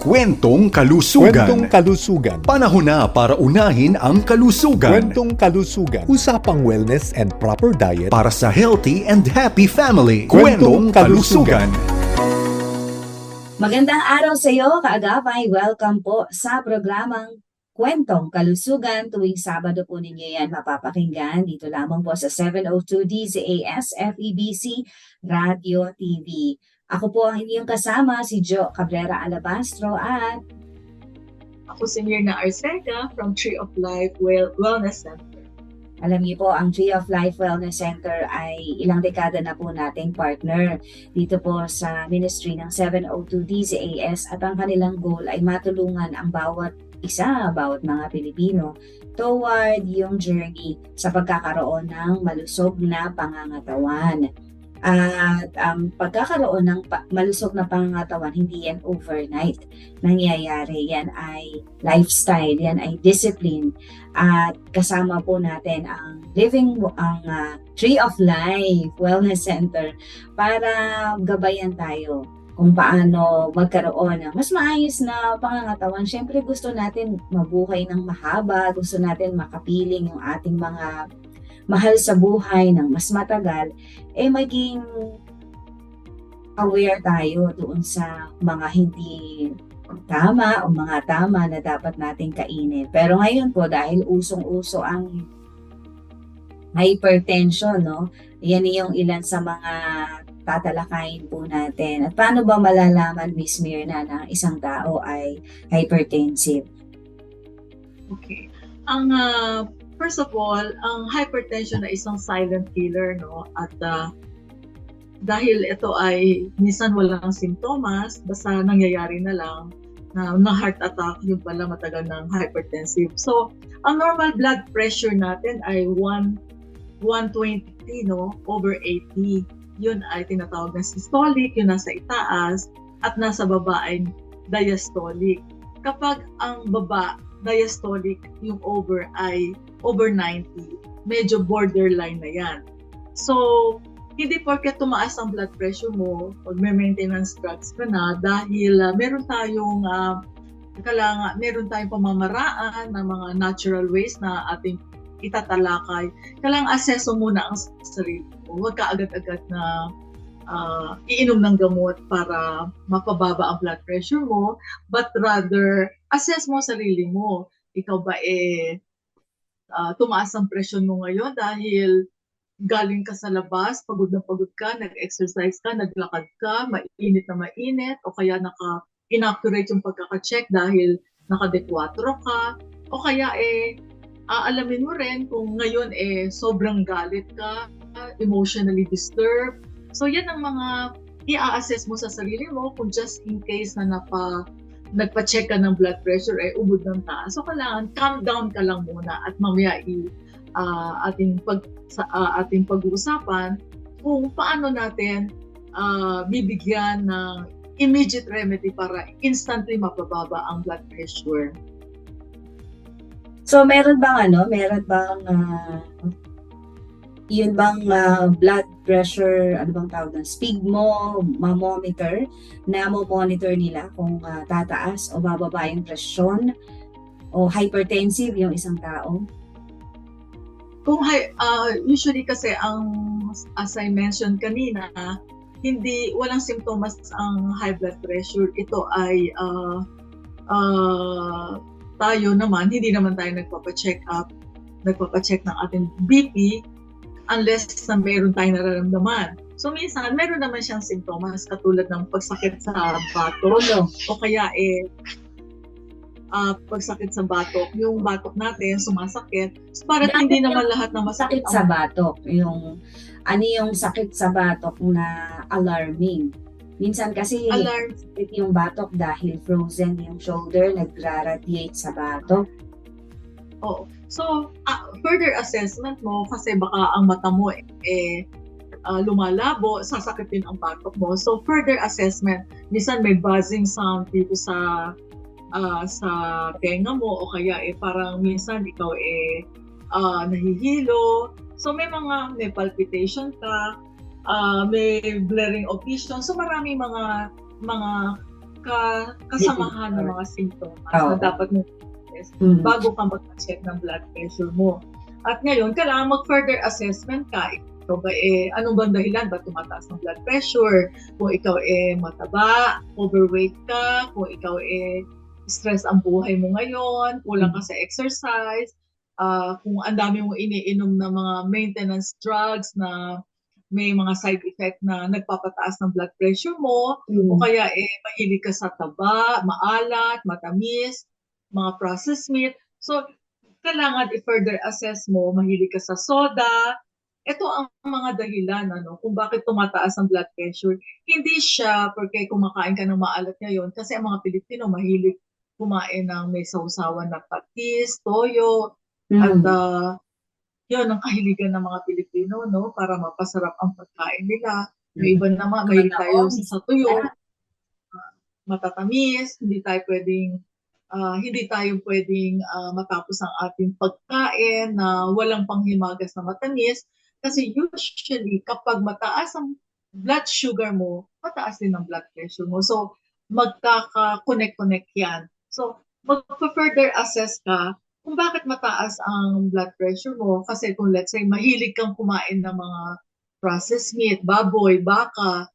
Kwentong kalusugan. Kwentong kalusugan. Panahon na para unahin ang kalusugan. Kwentong kalusugan. Usapang wellness and proper diet. para sa healthy and happy family. Kwentong Kwentong kalusugan. Magandang araw sa iyo, kaagapay. Welcome po sa programang Kwentong Kalusugan. Tuwing Sabado po ninyo yan mapapakinggan dito lamang po sa 702 DZAS FEBC Radio TV. Ako po ang inyong kasama, si Jo Cabrera Alabastro at Ako si Mirna Arcega from Tree of Life Well Wellness Center. Alam niyo po, ang Tree of Life Wellness Center ay ilang dekada na po nating partner dito po sa ministry ng 702 DZAS at ang kanilang goal ay matulungan ang bawat isa, bawat mga Pilipino toward yung journey sa pagkakaroon ng malusog na pangangatawan. At ang pagkakaroon ng pa- malusog na pangangatawan, hindi yan overnight nangyayari. Yan ay lifestyle, yan ay discipline at kasama po natin ang Living ang ah, Tree of Life Wellness Center para gabayan tayo kung paano magkaroon ng mas maayos na pangangatawan. Siyempre gusto natin mabuhay ng mahaba, gusto natin makapiling yung ating mga mahal sa buhay ng mas matagal, eh maging aware tayo doon sa mga hindi tama o mga tama na dapat nating kainin. Pero ngayon po dahil usong-uso ang hypertension, no? Yan yung ilan sa mga tatalakayin po natin. At paano ba malalaman, Miss Mirna, na isang tao ay hypertensive? Okay. Ang ah, first of all, ang hypertension ay isang silent killer no at ah, dahil ito ay minsan walang simptomas, basta nangyayari na lang na, na heart attack, yung pala matagal ng hypertensive. So, ang normal blood pressure natin ay 1 120 no over 80. Yun ay tinatawag na systolic, yung nasa itaas at nasa baba ay diastolic. Kapag ang baba diastolic, yung over ay over 90, medyo borderline na yan. So, hindi porket tumaas ang blood pressure mo, pag may maintenance drugs ka na, dahil ah, meron tayong uh, kailangan, meron tayong pamamaraan ng mga natural ways na ating itatalakay. Kailangan aseso muna ang sarili mo. Huwag ka agad-agad na ah, iinom ng gamot para mapababa ang blood pressure mo, but rather assess mo sarili mo. Ikaw ba eh ah, tumaas ang presyon mo ngayon dahil galing ka sa labas, pagod na pagod ka, nag-exercise ka, naglakad ka, mainit na mainit, o kaya naka inaccurate yung pagkaka-check dahil naka-dequatro ka, o kaya eh aalamin mo rin kung ngayon eh sobrang galit ka, emotionally disturbed. So yan ang mga i-assess mo sa sarili mo kung just in case na napa nagpa-check ka ng blood pressure eh, ubod ng taas. So kailangan calm down ka lang muna at mamaya i ah, ating pag sa ah, ating pag-uusapan kung paano natin ah, bibigyan ng immediate remedy para instantly mapababa ang blood pressure. So, meron bang ano, meron bang ah, yun bang ah, blood pressure, ano bang tawag doon, spigmo, mamonitor, na mo-monitor nila kung ah, tataas o bababa yung presyon o hypertensive yung isang tao? Kung hi- ah, usually kasi ang as I mentioned kanina, hindi walang simptomas ang high blood pressure. Ito ay ah, ah, tayo naman, hindi naman tayo nagpapa-check up, nagpapa-check ng ating BP unless na meron tayong nararamdaman. So minsan, meron naman siyang simptomas katulad ng pagsakit sa batok o kaya eh ah, pagsakit sa batok. Yung batok natin sumasakit. So, para hindi naman lahat ng masakit Sakit sa batok, yung ano yung sakit sa batok na alarming. Minsan kasi alarm yung batok dahil frozen yung shoulder, nagra-radiate sa batok. Oo. So, ah, further assessment mo, kasi baka ang mata mo eh, ah, lumalabo, sasakit din ang batok mo. So, further assessment, minsan may buzzing sound dito sa ah, sa tenga mo o kaya eh parang minsan ikaw eh ah, nahihilo. So, may mga, may palpitation ka, ah, may blaring of vision. So, maraming mga mga ka, kasamahan ng mga symptoms Oo. na dapat mo test Mm. bago ka mag-check ng blood pressure mo. At ngayon, kailangan mag-further assessment ka. Ikaw ba eh, anong bang dahilan? Ba't tumataas ng blood pressure? Kung ikaw eh mataba, overweight ka, kung ikaw eh stress ang buhay mo ngayon, kulang ka sa exercise, ah, kung ang dami mo iniinom na mga maintenance drugs na may mga side effect na nagpapataas ng blood pressure mo, Mm. o kaya eh mahilig ka sa taba, maalat, matamis, mga processed meat. So, kailangan i-further assess mo, mahilig ka sa soda. Ito ang mga dahilan ano, kung bakit tumataas ang blood pressure. Hindi siya porque kumakain ka ng maalat ngayon kasi ang mga Pilipino mahilig kumain ng may sausawan na patis, toyo, at Mm. ah, yun ang kahiligan ng mga Pilipino no para mapasarap ang pagkain nila. Yung iba naman, mahilig tayo sa tuyo, ah, matatamis, hindi tayo pwedeng ah, hindi tayo pwedeng ah, matapos ang ating pagkain na walang panghimagas na matamis kasi usually kapag mataas ang blood sugar mo, mataas din ang blood pressure mo. So magkaka-connect-connect yan. So mag-further assess ka kung bakit mataas ang blood pressure mo. Kasi kung let's say mahilig kang kumain ng mga processed meat, baboy, baka,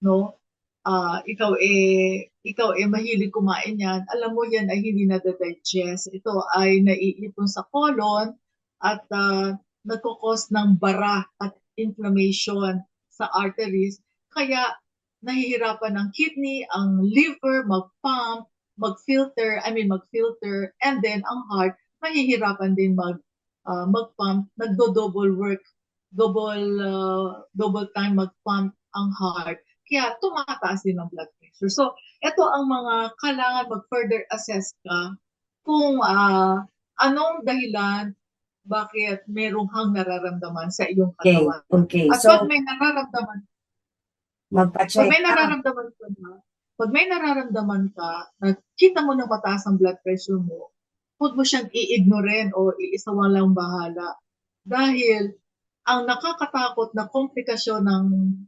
no? Ah, ikaw eh ikaw eh mahilig kumain yan, alam mo yan ay hindi na-digest. Ito ay naiipon sa colon at uh, nagkukos ng bara at inflammation sa arteries. Kaya nahihirapan ang kidney, ang liver mag-pump, mag-filter, I mean mag-filter, and then ang heart, mahihirapan din mag ah, mag-pump, nagdo-double work, double ah, double time mag-pump ang heart. Kaya tumataas din ang blood pressure. So, ito ang mga kailangan mag-further assess ka kung ah, anong dahilan bakit merong hang nararamdaman sa iyong Okay, katawan. okay. At So, pag may nararamdaman magpa-check pag may nararamdaman ka na, pag may nararamdaman ka, na kita mo ng mataas ang blood pressure mo, huwag mo siyang i-ignoren o iisawan lang bahala. Dahil ang nakakatakot na komplikasyon ng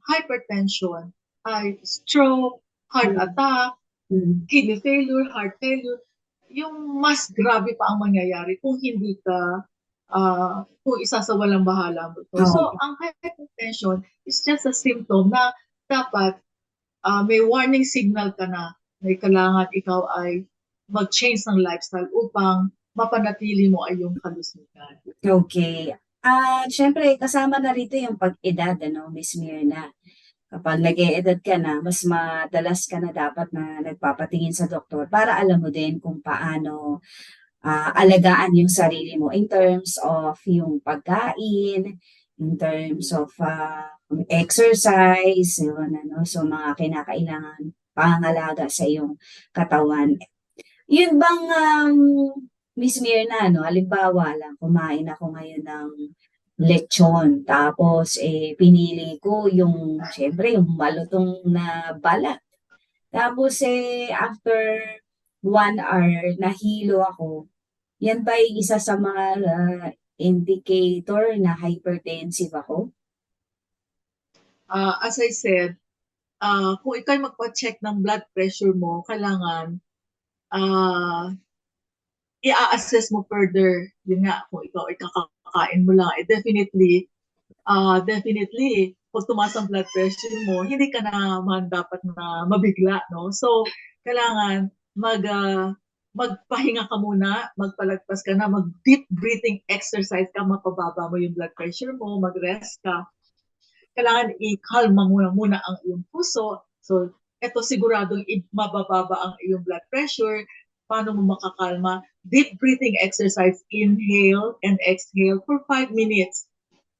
hypertension ay stroke, heart Mm. attack, Mm. kidney failure, heart failure, yung mas grabe pa ang mangyayari kung hindi ka ah, kung isasawalang bahala mo to. Oo. So, ang hypertension is just a symptom na dapat ah, may warning signal ka na may kailangan ikaw ay mag-change ng lifestyle upang mapanatili mo ay yung kalusugan. Okay. Ah, syempre kasama na rito yung pag-edad, ano, Miss Mirna. Kapag nag-e-edad ka na, mas madalas ka na dapat na nagpapatingin sa doktor para alam mo din kung paano ah, alagaan yung sarili mo in terms of yung pagkain, in terms of ah, exercise, yun, ano, so mga kinakailangan pangangalaga sa iyong katawan. Yun bang um, Miss Mirna, no, halimbawa lang, kumain ako ngayon ng lechon, tapos eh, pinili ko yung, syempre, yung malutong na balat. Tapos eh, after one hour, nahilo ako. Yan ba yung isa sa mga ah, indicator na hypertensive ako? Ah, as I said, ah, kung ikaw ay magpa-check ng blood pressure mo, kailangan ah, i-assess mo further. Yun nga, kung ikaw ay kakakain mo lang, eh definitely, ah, definitely, pag tumaas ang blood pressure mo, hindi ka naman dapat na mabigla, no? So, kailangan mag, ah, magpahinga ka muna, magpalagpas ka na, mag-deep breathing exercise ka, mapababa mo yung blood pressure mo, mag-rest ka. Kailangan i-calma muna, muna ang iyong puso. So, eto siguradong mabababa ang iyong blood pressure. Paano mo makakalma? Deep breathing exercise, inhale and exhale for 5 minutes.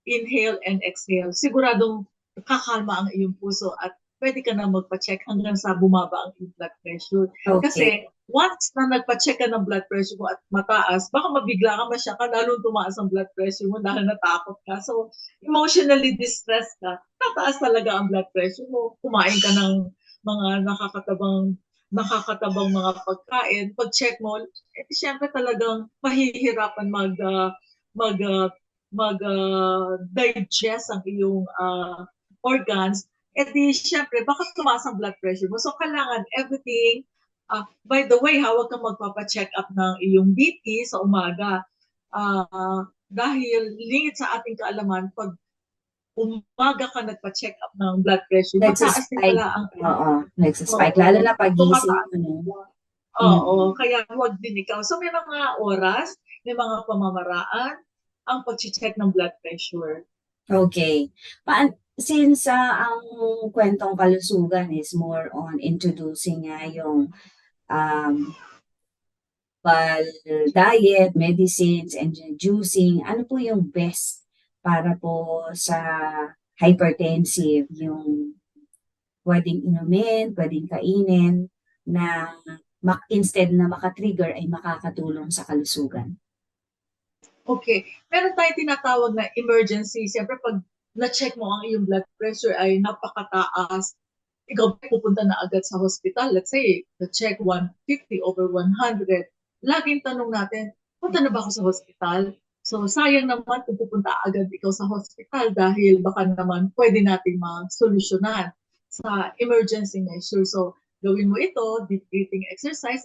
Inhale and exhale. Siguradong kakalma ang iyong puso at pwede ka na magpa-check hanggang sa bumaba ang iyong blood pressure. Kasi once na nagpa-check ka ng blood pressure mo at mataas, baka mabigla ka masya ka, lalong tumaas ang blood pressure mo dahil natakot ka. So, emotionally distressed ka, tataas talaga ang blood pressure mo. Kumain ka ng mga nakakatabang nakakatabang mga pagkain. Pag-check mo, eh, siyempre talagang mahihirapan mag ah, mag ah, mag ah, digest ang iyong ah, organs eh di syempre, baka tumaas ang blood pressure mo. So, kailangan everything, ah, by the way, ha, huwag kang magpapacheck up ng iyong BP sa umaga. Ah, dahil lingit sa ating kaalaman, pag umaga ka nagpa-check up ng blood pressure, mataas Nagsispike. pala ang Oo, nagsispike. Oo. Lalo na pag gising Tumataas. mo. no? Oo, kaya huwag din ikaw. So may mga oras, may mga pamamaraan ang pag-check ng blood pressure. Okay. Pa- since ah, ang kwentong kalusugan is more on introducing nga yung um, well, diet, medicines, and juicing, ano po yung best para po sa hypertensive, yung pwedeng inumin, pwedeng kainin, na mak- instead na makatrigger ay makakatulong sa kalusugan. Okay. Meron tayong tinatawag na emergency. Siyempre, pag na-check mo ang iyong blood pressure ay napakataas, ikaw pupunta na agad sa hospital. Let's say, na-check 150 over 100. Laging tanong natin, punta na ba ako sa hospital? So, sayang naman kung pupunta agad ikaw sa hospital dahil baka naman pwede nating masolusyonan sa emergency measure. So, gawin mo ito, deep breathing exercise,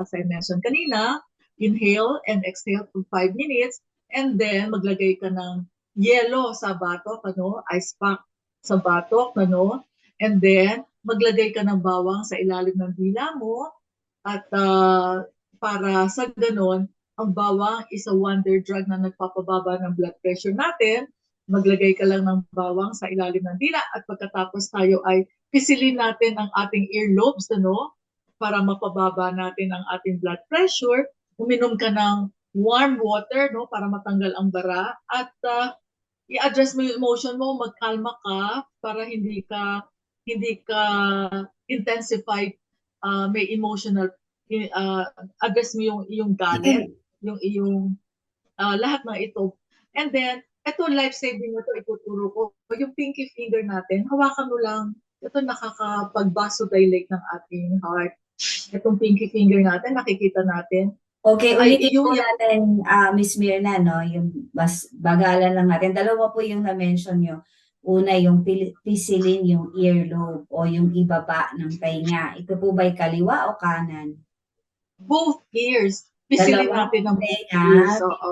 as I mentioned kanina, inhale and exhale for 5 minutes and then maglagay ka ng yelo sa batok, ano, ice pack sa batok, ano, and then maglagay ka ng bawang sa ilalim ng dila mo at ah, para sa ganon, ang bawang is a wonder drug na nagpapababa ng blood pressure natin. Maglagay ka lang ng bawang sa ilalim ng dila at pagkatapos tayo ay pisilin natin ang ating earlobes, ano, para mapababa natin ang ating blood pressure. Uminom ka ng warm water no para matanggal ang bara at ah, i-address mo yung emotion mo, magkalma ka para hindi ka hindi ka intensified ah, may emotional ah, address mo yung yung galit, yung iyong ah, lahat ng ito. And then ito life saving na to ituturo ko. Yung pinky finger natin, hawakan mo lang. Ito nakakapag-vasodilate ng ating heart. Itong pinky finger natin, nakikita natin, Okay, Ay, ulitin yung- po natin, ah, Miss Mirna, no, yung bas, bagalan lang natin. Dalawa po yung na-mention nyo. Una, yung pisilin, yung earlobe o yung ibaba ng tainga. Ito po ba'y kaliwa o kanan? both ears. Pisilin natin Tenga, ears. Oo.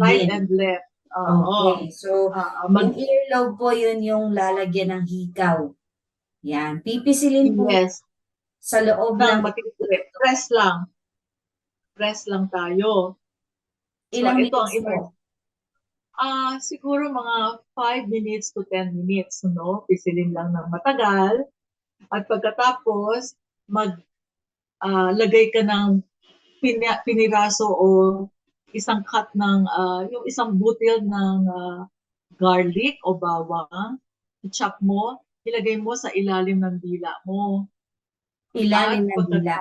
Right and left. Oo. Okay, so yung mag- earlobe po yun yung lalagyan ng hikaw. Yan, pipisilin po yes. sa loob ng. Press lang. Press lang tayo. So, ilang ito ang emer- Ah, siguro mga 5 minutes to 10 minutes, no? Pisilin lang ng matagal. At pagkatapos, mag ah, lagay ka ng pina- piniraso o isang cut ng ah, yung isang butil ng ah, garlic o bawang. I-chop mo, ilagay mo sa ilalim ng dila mo. Ilalim ng dila.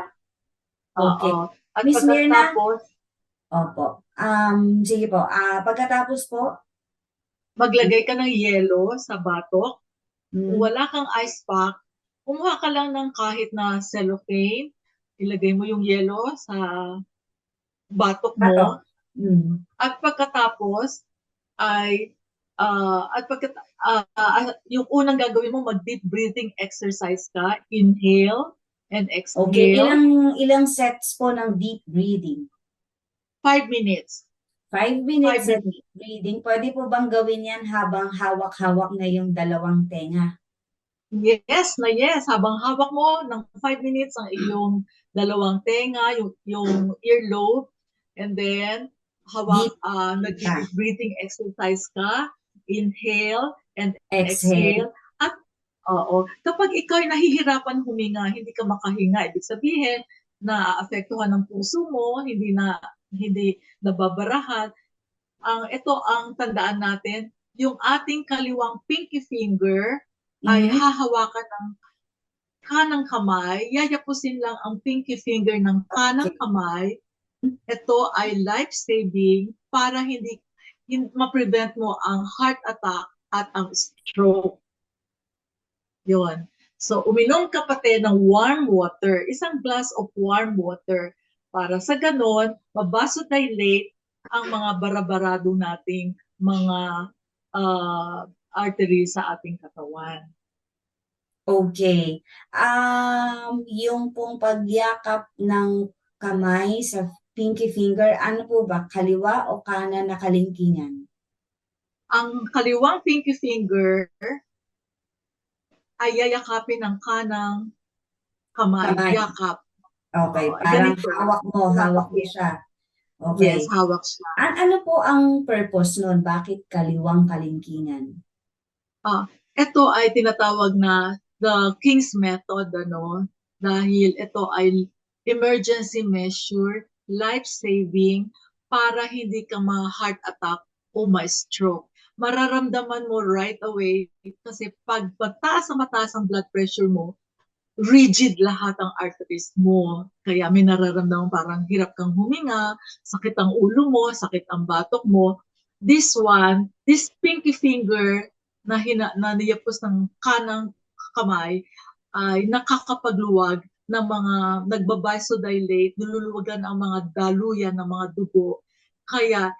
Okay. Oo. At Miss Mirna? Opo. Um, sige po. Ah, pagkatapos po, maglagay ka ng yelo sa batok. mm, Kung wala kang ice pack, kumuha ka lang ng kahit na cellophane, ilagay mo yung yelo sa batok mo. Batok. mm, At pagkatapos ay ah, at pagkat ah, ah, yung unang gagawin mo mag deep breathing exercise ka, inhale and exhale. Okay, ilang ilang sets po ng deep breathing? Five minutes. Five minutes Five na deep breathing. Pwede po bang gawin yan habang hawak-hawak na yung dalawang tenga? Yes na yes. Habang hawak mo ng 5 minutes ang iyong dalawang tenga, yung, yung earlobe, and then hawak, uh, nag ka. breathing exercise ka, inhale and Exhale. exhale. At oo, kapag ikaw ay nahihirapan huminga, hindi ka makahinga, ibig sabihin na apektuhan ng puso mo, hindi na hindi nababarahan. Ang ito ang tandaan natin, yung ating kaliwang pinky finger ay Mhm. hahawakan ng kanang kamay, yayapusin lang ang pinky finger ng kanang kamay. Ito ay life-saving para hindi, hin- ma-prevent mo ang heart attack at ang stroke. Yun. So, uminom ka pati ng warm water, isang glass of warm water para sa ganon, mabasodilate ang mga barabarado nating mga ah, artery sa ating katawan. Okay. Um, yung pong pagyakap ng kamay sa pinky finger, ano po ba? Kaliwa o kanan na kalingkingan? Ang kaliwang pinky finger ay yayakapin ng kanang kamay. Kamay. Yakap. Okay, Oo, parang ganito. hawak mo, hawak mo siya. Okay. Yes, hawak siya. An- ano po ang purpose nun? Bakit kaliwang kalingkingan? ito ay tinatawag na the King's Method, ano, dahil ito ay emergency measure, life-saving, para hindi ka ma-heart attack o ma-stroke. Mararamdaman mo right away kasi pag mataas ang mataas ang blood pressure mo, rigid lahat ang arteries mo. Kaya may nararamdaman parang hirap kang huminga, sakit ang ulo mo, sakit ang batok mo. This one, this pinky finger na, hina, na niyapos ng kanang kamay ay nakakapagluwag ng mga nagbabasodilate, niluluwagan ang mga daluyan ng mga dugo. Kaya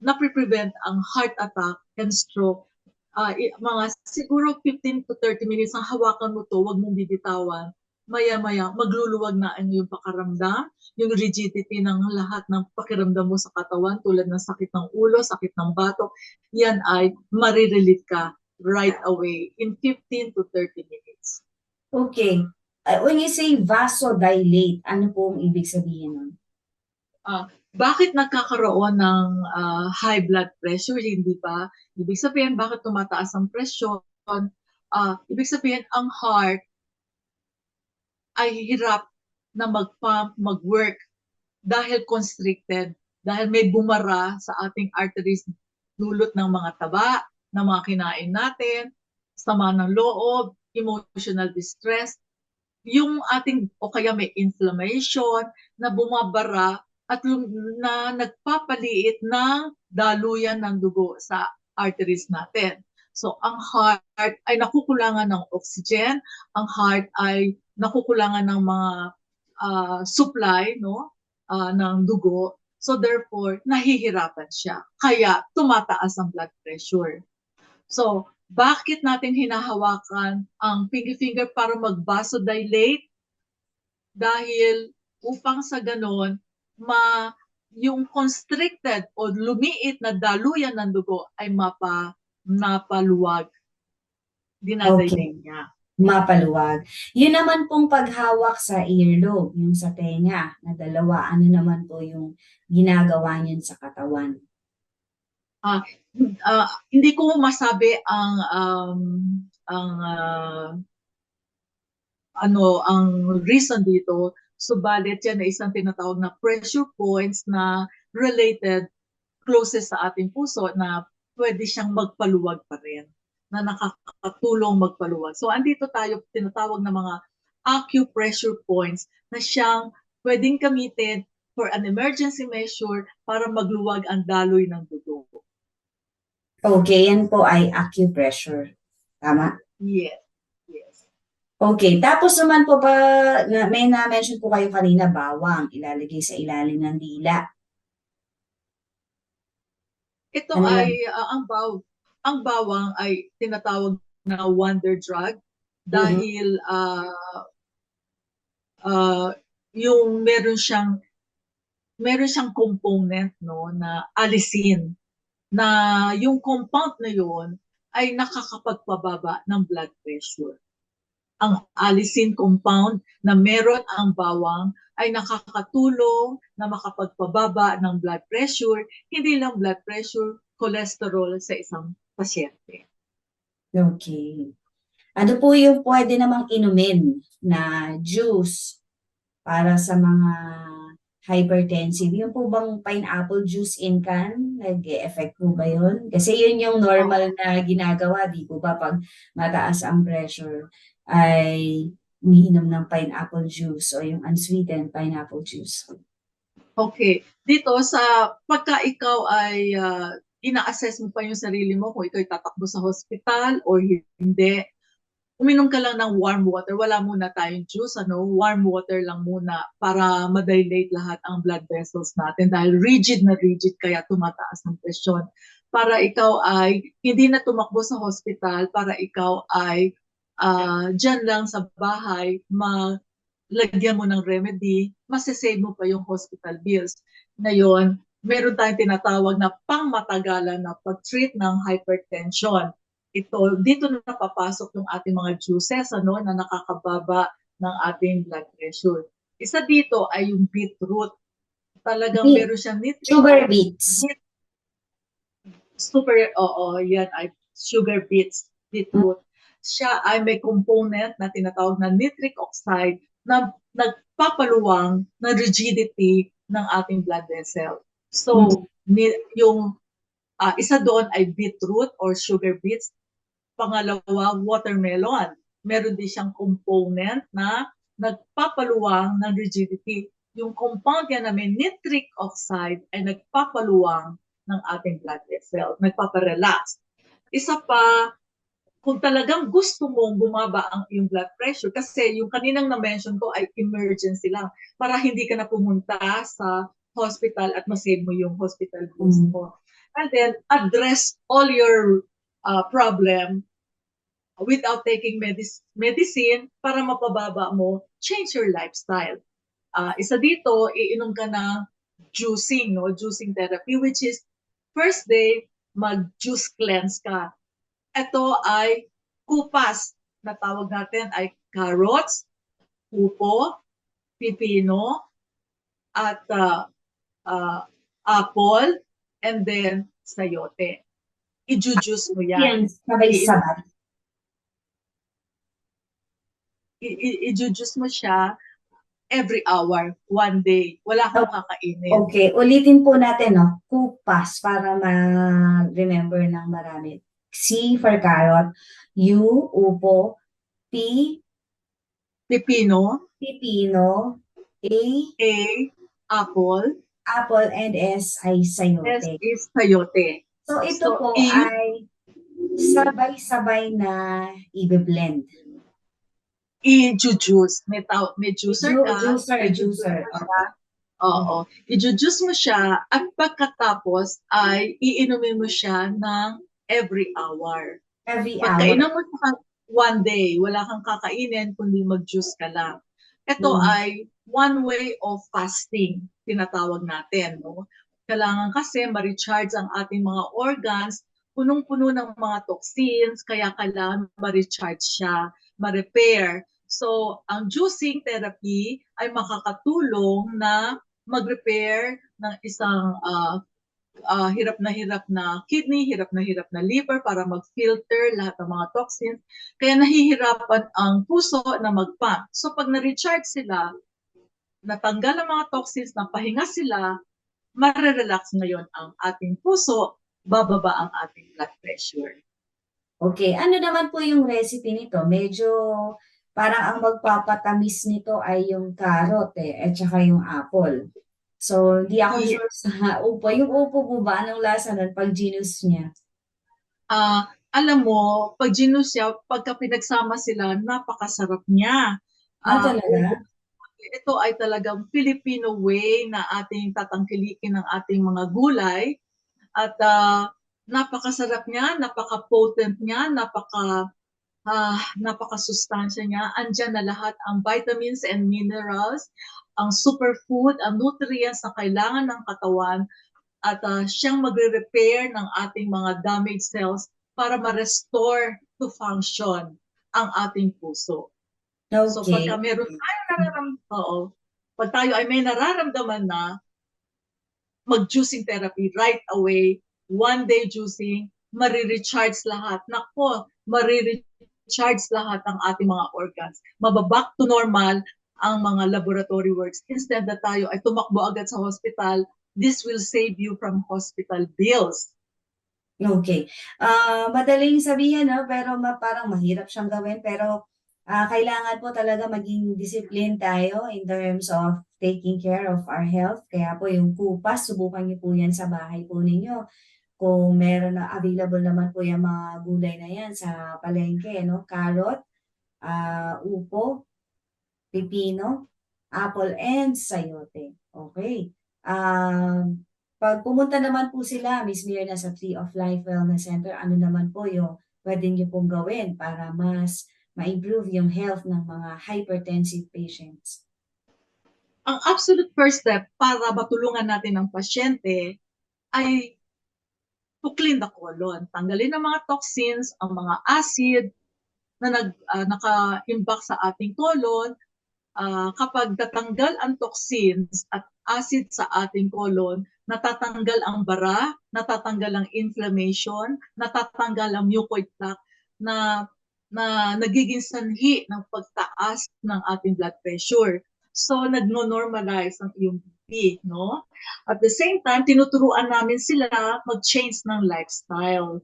napiprevent ang heart attack and stroke. I- mga siguro 15 to 30 minutes ang hawakan mo to, wag mong bibitawan. Maya-maya, magluluwag na ang iyong pakaramdam, yung rigidity ng lahat ng pakiramdam mo sa katawan tulad ng sakit ng ulo, sakit ng batok, yan ay marirelieve ka right away in 15 to 30 minutes. Okay. Uh, when you say vasodilate, ano po ang ibig sabihin nun? Bakit nagkakaroon ng ah, high blood pressure? Hindi ba? Ibig sabihin, bakit tumataas ang presyon? Ah, ibig sabihin, ang heart ay hirap na mag-pump, mag-work dahil constricted, dahil may bumara sa ating arteries dulot ng mga taba, ng mga kinain natin, sama ng loob, emotional distress, yung ating, o kaya may inflammation na bumabara at na nagpapaliit ng daluyan ng dugo sa arteries natin. So, ang heart ay nakukulangan ng oxygen, ang heart ay nakukulangan ng mga ah, supply no ah, ng dugo. So therefore, nahihirapan siya. Kaya tumataas ang blood pressure. So, bakit natin hinahawakan ang pinky finger para mag-vasodilate? Dahil upang sa ganon, ma yung constricted o lumiit na daluyan ng dugo ay mapa napaluwag. Dinadilate niya. Mapaluwag. Yun naman pong paghawak sa earlobe, yung sa tenga na dalawa, ano naman po yung ginagawa niyan sa katawan? Ah, hindi ko masabi ang um, ang ah, ano ang reason dito subalit yan ay isang tinatawag na pressure points na related closest sa ating puso na pwede siyang magpaluwag pa rin na nakakatulong magpaluwag. So andito tayo tinatawag na mga acupressure points na siyang pwedeng gamitin for an emergency measure para magluwag ang daloy ng dugo. Okay, yan po ay acupressure. Tama? Yes. Yes. Okay, tapos naman po pa, na, may na-mention po kayo kanina, bawang, ilalagay sa ilalim ng dila. Ito Ano ay ah, ang baw ang bawang ay tinatawag na wonder drug dahil ah ah, yung meron siyang meron siyang component no na alisin na yung compound na yon ay nakakapagpababa ng blood pressure. Ang alisin compound na meron ang bawang ay nakakatulong na makapagpababa ng blood pressure, hindi lang blood pressure, cholesterol sa isang pasyente. Okay. Ano po yung pwede namang inumin na juice para sa mga hypertensive? Yung po bang pineapple juice in can? Nag-e-effect po ba yun? Kasi yun yung normal na ginagawa, di po ba? Pag mataas ang pressure, ay umiinom ng pineapple juice o yung unsweetened pineapple juice. Okay. Dito sa pagka ikaw ay ah, ina-assess mo pa yung sarili mo kung ikaw tatakbo sa hospital or hindi, uminom ka lang ng warm water. Wala muna tayong juice, ano, warm water lang muna para madilate lahat ang blood vessels natin dahil rigid na rigid kaya tumataas ang presyon. Para ikaw ay hindi na tumakbo sa hospital, para ikaw ay ah dyan lang sa bahay, malagyan mo ng remedy, masasave mo pa yung hospital bills. Ngayon, meron tayong tinatawag na pangmatagalan na pag-treat ng hypertension. Ito, dito na napapasok yung ating mga juices ano, na nakakababa ng ating blood pressure. Isa dito ay yung beetroot. Talagang Beet. meron siyang nitric Sugar beets. Beet. Super, oo, yan ay sugar beets, beetroot. Siya ay may component na tinatawag na nitric oxide na nagpapaluwang ng rigidity ng ating blood vessel. So, ni, yung ah, isa doon ay beetroot or sugar beets. Pangalawa, watermelon. Meron din siyang component na nagpapaluwang ng rigidity. Yung compound yan na may nitric oxide ay nagpapaluwang ng ating blood vessel, nagpaparelax. Isa pa, kung talagang gusto mong bumaba ang iyong blood pressure, kasi yung kaninang na-mention ko ay emergency lang, para hindi ka na pumunta sa hospital at masave mo yung hospital bills Mm. mo. And then, address all your uh, problem without taking medis- medicine para mapababa mo, change your lifestyle. Ah, isa dito, iinom ka ng juicing, no? Juicing therapy, which is first day, mag-juice cleanse ka. Ito ay kupas, na tawag natin ay carrots, pupo, pipino, at ah, ah, apple, and then sayote. I-juice mo yan. Yan, sabay-sabay. I-juice mo siya every hour, one day. Wala kang kakainin. Okay, ulitin po natin, no? Kupas para ma-remember ng marami. C for carrot, U, upo, P, Pipino, pipino, A, A, apple, apple, and S ay S sayote. is sayote. So ito So, po A- ay sabay-sabay na i-blend. I-juice. May, taw- may juicer Ju- ka. juicer, juicer. mo siya. Oo. I-juice mo siya at pagkatapos ay iinumin mo siya ng every hour. Every hour. Pagkainom mo siya one day, wala kang kakainin kundi mag-juice ka lang. Ito Mm. ay one way of fasting, tinatawag natin. No? Kailangan kasi ma-recharge ang ating mga organs, punong-puno ng mga toxins, kaya kailangan ma-recharge siya, ma-repair. So, ang juicing therapy ay makakatulong na mag-repair ng isang ah, ah, hirap na hirap na kidney, hirap na hirap na liver para mag-filter lahat ng mga toxins. Kaya nahihirapan ang puso na mag-pump. So pag na-recharge sila, natanggal ang mga toxins, napahinga sila, marerelax ngayon ang ating puso, bababa ang ating blood pressure. Okay, ano naman po yung recipe nito? Medyo parang ang magpapatamis nito ay yung carrot eh, at saka yung apple. So, hindi ako Ye- sure sa upo. Yung upo po ba, anong lasa nun pag ginus niya? Ah, alam mo, pag ginus siya, pagka pinagsama sila, napakasarap niya. Ah, Ah, talaga? Ito ay talagang Filipino way na ating tatangkilikin ng ating mga gulay at ah, napakasarap niya, napaka-potent niya, napaka ah, napakasustansya niya. Andyan na lahat ang vitamins and minerals, ang superfood, ang nutrients na kailangan ng katawan at ah, siyang magre-repair ng ating mga damaged cells para ma-restore to function ang ating puso. So Okay. pagka meron tayo nararam, oo, pag tayo ay may nararamdaman na mag-juicing therapy right away, one day juicing, marirecharge lahat. Nako, marirecharge lahat ang ating mga organs. Mababack to normal ang mga laboratory works. Instead na tayo ay tumakbo agad sa hospital, this will save you from hospital bills. Okay. Ah, madaling sabihin, no? Pero ma- parang mahirap siyang gawin. Pero ah, kailangan po talaga maging discipline tayo in terms of taking care of our health. Kaya po yung kupas, subukan niyo po yan sa bahay po ninyo. Kung meron na available naman po yung mga gulay na yan sa palengke, no? Carrot, ah, upo, pipino, apple, and sayote. Okay. Um, pag pumunta naman po sila, Miss Mirna, sa Tree of Life Wellness Center, ano naman po yung pwede niyo pong gawin para mas ma-improve yung health ng mga hypertensive patients? Ang absolute first step para matulungan natin ang pasyente ay to clean the colon. Tanggalin ang mga toxins, ang mga acid na nag, ah, naka-imbak sa ating colon. Ah, kapag natanggal ang toxins at acid sa ating colon, natatanggal ang bara, natatanggal ang inflammation, natatanggal ang mucoid plaque na na nagiging sanhi ng pagtaas ng ating blood pressure. So, nagno-normalize ang iyong BP, no? At the same time, tinuturuan namin sila mag-change ng lifestyle.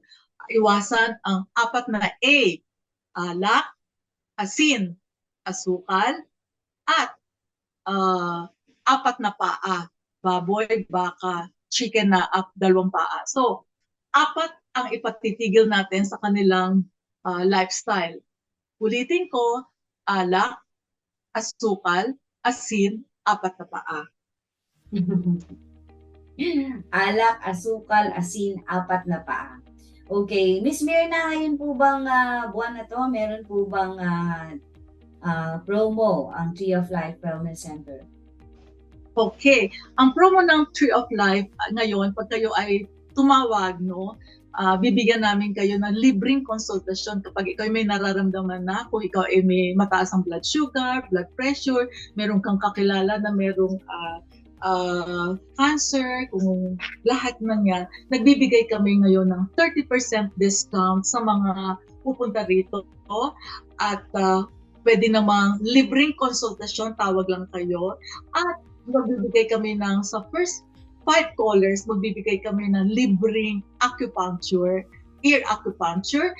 Iwasan ang apat na A, alak, asin, asukal, at ah, apat na paa, baboy, baka, chicken na up, dalawang paa. So, apat ang ipatitigil natin sa kanilang ah, lifestyle. Ulitin ko, alak, asukal, asin, apat na paa. Alak, asukal, asin, apat na paa. Okay, Miss Mirna, ngayon po bang ah, buwan na to, meron po bang ah, ah, promo ang Tree of Life Wellness Center? Okay, ang promo ng Tree of Life ngayon, pag kayo ay tumawag, no, ah, bibigyan namin kayo ng libreng konsultasyon kapag ikaw ay may nararamdaman na, kung ikaw ay may mataas ang blood sugar, blood pressure, meron kang kakilala na merong ah, ah, cancer, kung lahat ng yan, nagbibigay kami ngayon ng 30% discount sa mga pupunta rito. At ah, pwede namang libreng konsultasyon, tawag lang kayo. At magbibigay kami ng sa first five callers, magbibigay kami ng libreng acupuncture, ear acupuncture,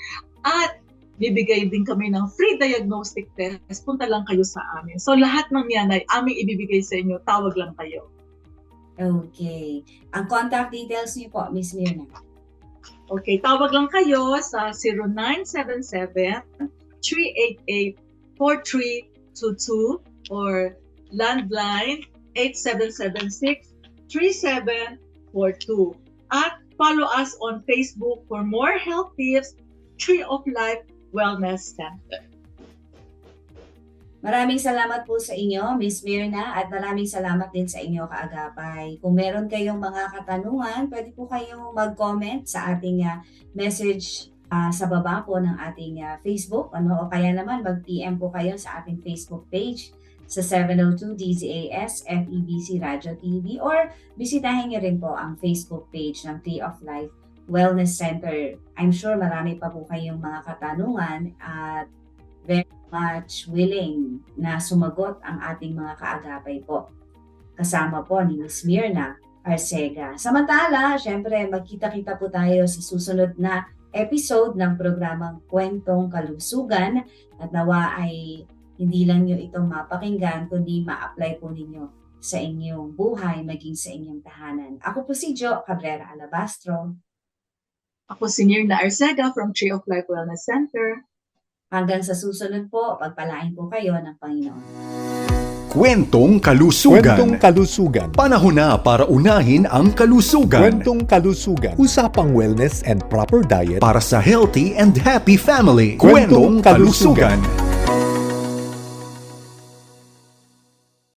at bibigay din kami ng free diagnostic test. Punta lang kayo sa amin. So lahat ng yan ay aming ibibigay sa inyo. Tawag lang kayo. Okay. Ang contact details niyo po, Miss Mirna. Okay, tawag lang kayo sa 0977-388-4322 or landline 8776-3742. At follow us on Facebook for more health tips, Tree of Life Wellness Center. Maraming salamat po sa inyo, Miss Mirna, at maraming salamat din sa inyo, Kaagapay. Kung meron kayong mga katanungan, pwede po kayong mag-comment sa ating ah, message ah, sa baba po ng ating ah, Facebook, ano, o kaya naman mag-PM po kayo sa ating Facebook page sa 702 DZAS FEBC Radio TV or bisitahin niyo rin po ang Facebook page ng Tree of Life Wellness Center. I'm sure marami pa po kayong mga katanungan at very much willing na sumagot ang ating mga kaagapay po. Kasama po ni Miss Mirna Arcega. Samantala, syempre magkita-kita po tayo sa susunod na episode ng programang Kwentong Kalusugan at nawa ay hindi lang nyo itong mapakinggan kundi ma-apply po ninyo sa inyong buhay maging sa inyong tahanan. Ako po si Jo Cabrera Alabastro. Ako si Mirna Arcega from Tree of Life Wellness Center. Hanggang sa susunod po, pagpalain po kayo ng Panginoon. Kwentong kalusugan. Kwentong kalusugan. Panahon na para unahin ang kalusugan. Kwentong kalusugan. Usapang wellness and proper diet Para sa healthy and happy family. Kwentong Kwentong kalusugan.